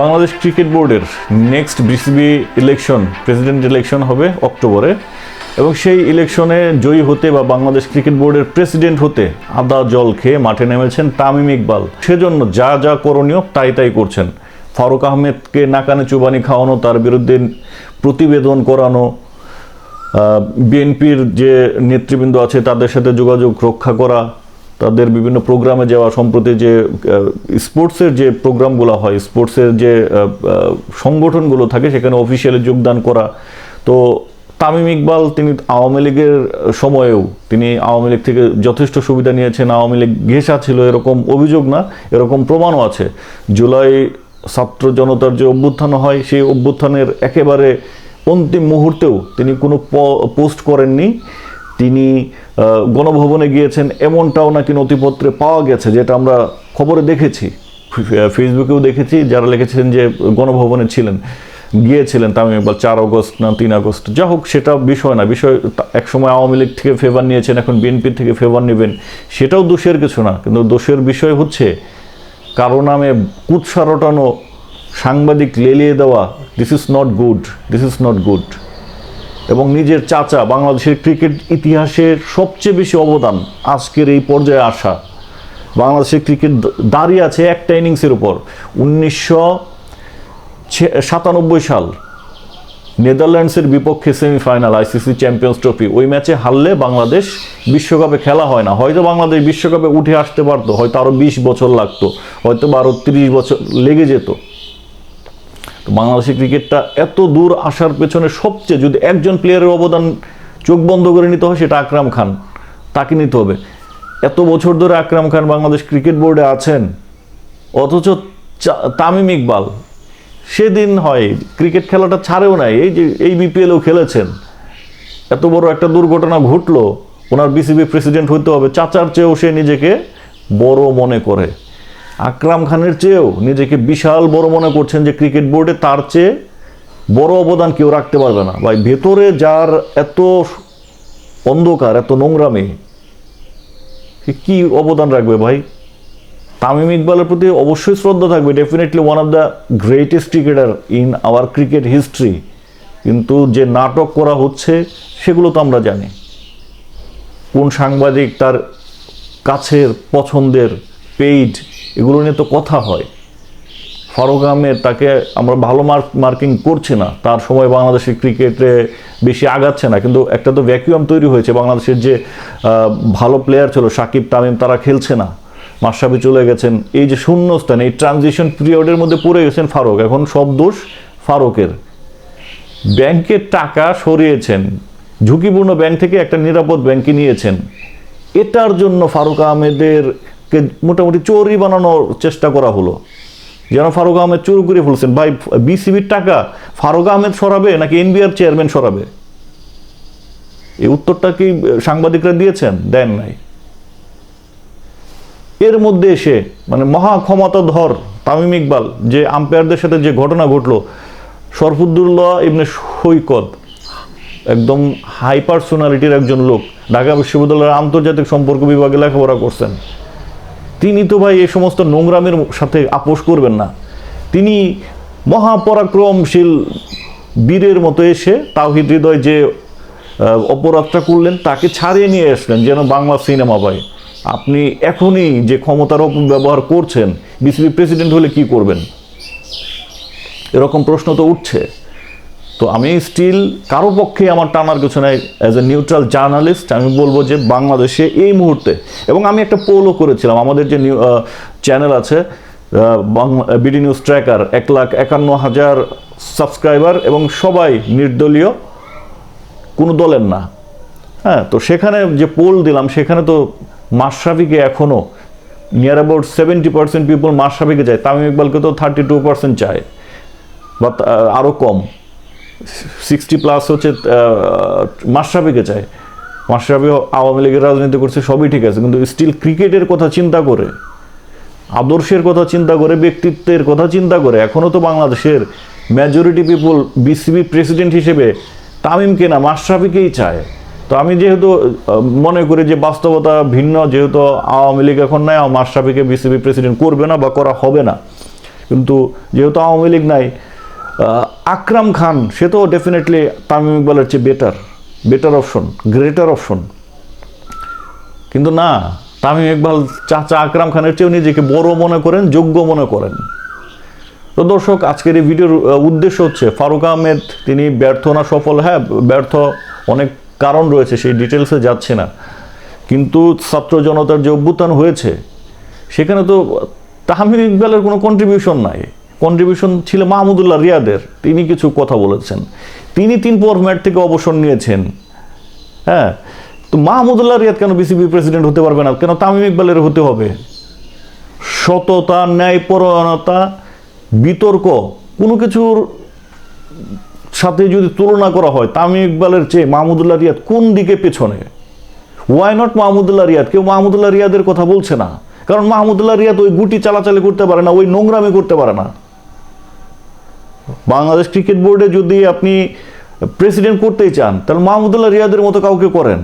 Bangladesh cricket বোর্ডের next BCB election president election হবে অক্টোবরে। এবং সেই ইলেকশনে জয়ী হতে বা বাংলাদেশ ক্রিকেট বোর্ডের প্রেসিডেন্ট হতে আদা জল খেয়ে মাঠে নেমেছেন তামিম ইকবাল। সেজন্য যা যা করণীয় তাই তাই করছেন। ফারুক আহমেদকে নাকানে চুবানি খাওয়ানো, তার বিরুদ্ধে প্রতিবেদন করানো বিএনপির যে নেতৃবৃন্দ আছে তাদের সাথে যোগাযোগ রক্ষা করা তাদের বিভিন্ন প্রোগ্রামে যাওয়া সম্প্রতি যে স্পোর্টসের যে প্রোগ্রামগুলো হয়, স্পোর্টসের যে সংগঠনগুলো থাকে, সেখানে অফিসিয়ালি যোগদান করা। তো তামিম ইকবাল, তিনি আওয়ামী লীগের সময়েও, তিনি আওয়ামী লীগ থেকে যথেষ্ট সুবিধা নিয়েছেন। আওয়ামী লীগ ঘেঁষা ছিল, এরকম অভিযোগ না, এরকম প্রমাণও আছে। জুলাই ছাত্র জনতার যে অভ্যুত্থান হয়, সেই অভ্যুত্থানের একেবারে অন্তিম মুহূর্তেও তিনি কোনো পোস্ট করেননি। তিনি গণভবনে গিয়েছেন, এমনটাও নাকি নথিপত্রে পাওয়া গেছে, যেটা আমরা খবরে দেখেছি। ফেসবুকেও দেখেছি, যারা লিখেছেন যে গণভবনে ছিলেন, গিয়েছিলেন তামিম ইকবাল, চার আগস্ট না তিন আগস্ট, যা হোক, সেটা বিষয় না, বিষয় একসময় আওয়ামী লীগ থেকে ফেভার নিয়েছেন, এখন বিএনপি থেকে ফেভার নেবেন, সেটাও দোষের কিছু না, কিন্তু দোষের বিষয় হচ্ছে, কারও নামে কুৎসা রটানো সাংবাদিক লেলিয়ে দেওয়া this is not good this is not good এবং নিজের চাচা বাংলাদেশের ক্রিকেট ইতিহাসের সবচেয়ে বেশি অবদান আজকের এই পর্যায়ে আসা। বাংলাদেশের ক্রিকেট দাঁড়িয়ে আছে একটা ইনিংসের উপর। উনিশশো সাতানব্বই সাল নেদারল্যান্ডসের বিপক্ষে সেমিফাইনাল আইসিসি চ্যাম্পিয়ন্স ট্রফি। ওই ম্যাচে হারলে বাংলাদেশ বিশ্বকাপে খেলা হয় না। হয়তো বাংলাদেশ বিশ্বকাপে উঠে আসতে পারতো, হয়তো আরও বিশ বছর লাগতো, হয়তো বা আরও তিরিশ বছর লেগে যেত। তো বাংলাদেশের ক্রিকেটটা এত দূর আসার পেছনে সবচেয়ে যদি একজন প্লেয়ারের অবদান চোখ বন্ধ করে নিতে হয়, সেটা আকরাম খান। তাকে নিতে হবে। এত বছর ধরে আকরাম খান বাংলাদেশ ক্রিকেট বোর্ডে আছেন, অথচ তামিম ইকবাল, সেদিন হয় ক্রিকেট খেলাটা ছাড়েও নাই। এই যে, এই বিপিএলও খেলেছেন। এত বড় একটা দুর্ঘটনা ঘটলো, ওনার বিসিবি প্রেসিডেন্ট হইতে হবে। চাচার চেয়েও সে নিজেকে বড় মনে করে। আকরাম খানের চেয়েও নিজেকে বিশাল বড় মনে করছেন যে ক্রিকেট বোর্ডে তার চেয়ে বড় অবদান কেউ রাখতে পারবে না। ভাই, ভেতরে যার এত অন্ধকার, এত নোংরামি, সে কি অবদান রাখবে ভাই? তামিম ইকবালের প্রতি অবশ্যই শ্রদ্ধা থাকবে। Definitely one of the greatest cricketer in our cricket history কিন্তু যে নাটক করা হচ্ছে, সেগুলো তো আমরা জানি। কোন সাংবাদিক তার কাছের পছন্দের পেইড এগুলো নিয়ে তো কথা হয়। ফারুক আহমেদ তাকে আমরা ভালো মার্ক, মার্কিং করছি না। তার সময় বাংলাদেশের ক্রিকেটে বেশি আগাচ্ছে না। কিন্তু একটা তো ভ্যাকুয়াম তৈরি হয়েছে। বাংলাদেশের যে ভালো প্লেয়ার ছিল সাকিব, তামিম, তারা খেলছে না। মাসাবি চলে গেছেন। এই যে শূন্যস্থান, এই ট্রানজিশন পিরিয়ডের মধ্যে পড়ে গেছেন ফারুক। এখন সব দোষ ফারুকের। ব্যাংকের টাকা সরিয়েছেন। ঝুঁকিপূর্ণ ব্যাংক থেকে একটা নিরাপদ ব্যাংকে নিয়েছেন। এটার জন্য ফারুক আহমেদেরকে মোটামুটি চোরই বানানোর চেষ্টা করা হলো। যেন ফারুক আহমেদ চুর করে ফেলছেন। ভাই, বিসিবির টাকা ফারুক আহমেদ সরাবে নাকি এনবিআর চেয়ারম্যান সরাবে? এই উত্তরটা কি সাংবাদিকরা দিয়েছেন? দেন নাই। এর মধ্যে এসে মানে মহা ক্ষমতাধর তামিম ইকবাল, যে আম্পায়ারদের সাথে যে ঘটনা ঘটলো, শরফুদ্দুল্লাহ ইবনে সৈকত, একদম হাই পার্সোনালিটির একজন লোক, ঢাকা বিশ্ববিদ্যালয়ের আন্তর্জাতিক সম্পর্ক বিভাগে লেখাপড়া করছেন। তিনি তো ভাই এই সমস্ত নোংরামের সাথে আপোষ করবেন না। তিনি মহাপরাক্রমশীল বীরের মতো এসে তাওহিদ হৃদয় যে অপরাধটা করলেন, তাকে ছাড়িয়ে নিয়ে আসলেন যেন বাংলা সিনেমা পায় আপনি এখনই যে ক্ষমতার অপব্যবহার করছেন, বিসিবি প্রেসিডেন্ট হলে কি করবেন? এরকম প্রশ্ন তো উঠছে। তো আমি স্টিল কারও পক্ষে আমার টানার কিছু নাই অ্যাজ এ নিউট্রাল জার্নালিস্ট আমি বলব যে বাংলাদেশে এই মুহূর্তে, এবং আমি একটা পোলও করেছিলাম, আমাদের যে নিউ চ্যানেল আছে বিডি নিউজ ট্র্যাকার এক লাখ একান্ন হাজার সাবস্ক্রাইবার এবং সবাই নির্দলীয়, কোনো দলের না। হ্যাঁ তো সেখানে যে পোল দিলাম, সেখানে তো মাশরাফিকে এখনও near about seventy percent people মাশরাফিকে যায় তামিম ইকবালকে তো থার্টি টু পার্সেন্ট চায়, বা আরও কম। সিক্সটি প্লাস হচ্ছে মাশরাফিকে চায় মাশরাফি আওয়ামী লীগের রাজনীতি করছে, সবই ঠিক আছে, কিন্তু স্টিল ক্রিকেটের কথা চিন্তা করে, আদর্শের কথা চিন্তা করে, ব্যক্তিত্বের কথা চিন্তা করে এখনও তো বাংলাদেশের মেজরিটি পিপুল বিসিবি প্রেসিডেন্ট হিসেবে তামিমকে না, মাশরাফিকেই চায়। তো আমি যেহেতু মনে করি যে বাস্তবতা ভিন্ন, যেহেতু আওয়ামী লীগ এখন নাই, মাশরাফিকে বিসিবি প্রেসিডেন্ট করবে না বা করা হবে না। কিন্তু যেহেতু আওয়ামী লীগ নাই আকরাম খান, সে তো ডেফিনেটলি তামিম ইকবালের চেয়ে better better option greater option কিন্তু না, তামিম ইকবাল চাচা আকরাম খানের চেয়েও নিজেকে বড় মনে করেন, যোগ্য মনে করেন। তো দর্শক, আজকের এই ভিডিওর উদ্দেশ্য হচ্ছে, ফারুক আহমেদ, তিনি ব্যর্থ না সফল? হ্যাঁ ব্যর্থ অনেক কারণ রয়েছে, সেই ডিটেলসে যাচ্ছে না। কিন্তু ছাত্র জনতার যে অভ্যুত্থান হয়েছে, সেখানে তো তাহমিদ ইকবালের কোনো কন্ট্রিবিউশন নাই। কন্ট্রিবিউশন ছিল মাহমুদুল্লাহ রিয়াদের। তিনি কিছু কথা বলেছেন। তিনি তিন ফরম্যাট থেকে অবসর নিয়েছেন। হ্যাঁ? তো মাহমুদুল্লাহ রিয়াদ কেন বিসিবি প্রেসিডেন্ট হতে পারবে না? কেন তামিম ইকবালের হতে হবে? সততা, ন্যায়পরায়ণতা, বিতর্ক, কোনো কিছুর সাথে যদি তুলনা করা হয়, তামিম ইকবালের চেয়ে মাহমুদুল্লাহ রিয়াদ কোন দিকে পেছনে? Why not Mahmudullah Riyad? কেউ মাহমুদুল্লাহ রিয়াদের কথা বলছে না। কারণ মাহমুদুল্লাহ রিয়াদ ওই গুটি চালাচালি করতে পারে না, ওই নোংরামি করতে পারে না। বাংলাদেশ ক্রিকেট বোর্ডে যদি আপনি প্রেসিডেন্ট করতেই চান, তাহলে মাহমুদুল্লাহ রিয়াদের মতো কাউকে করেন।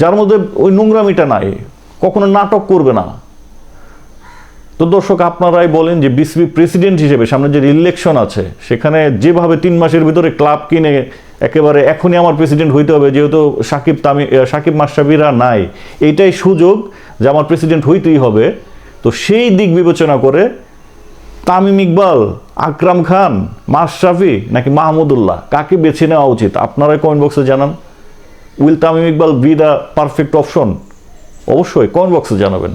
যার মধ্যে ওই নোংরামিটা নাই, কখনো নাটক করবে না। তো দর্শক, আপনারাই বলেন যে বিসিবি প্রেসিডেন্ট হিসেবে সামনে যে ইলেকশন আছে, সেখানে যেভাবে তিন মাসের ভিতরে ক্লাব কিনে একেবারে এখনই আমার প্রেসিডেন্ট হইতে হবে, যেহেতু সাকিব তামি সাকিব মাস্টাবিরা নাই। এইটাই সুযোগ যে আমার প্রেসিডেন্ট হইতেই হবে। তো সেই দিক বিবেচনা করে তামিম ইকবাল, আকরাম খান মাশরাফি নাকি মাহমুদুল্লাহ? কাকে বেছে নেওয়া উচিত? আপনারাই কমেন্ট বক্সে জানান। Will Tamim Iqbal be the perfect option অবশ্যই কমেন্ট বক্সে জানাবেন।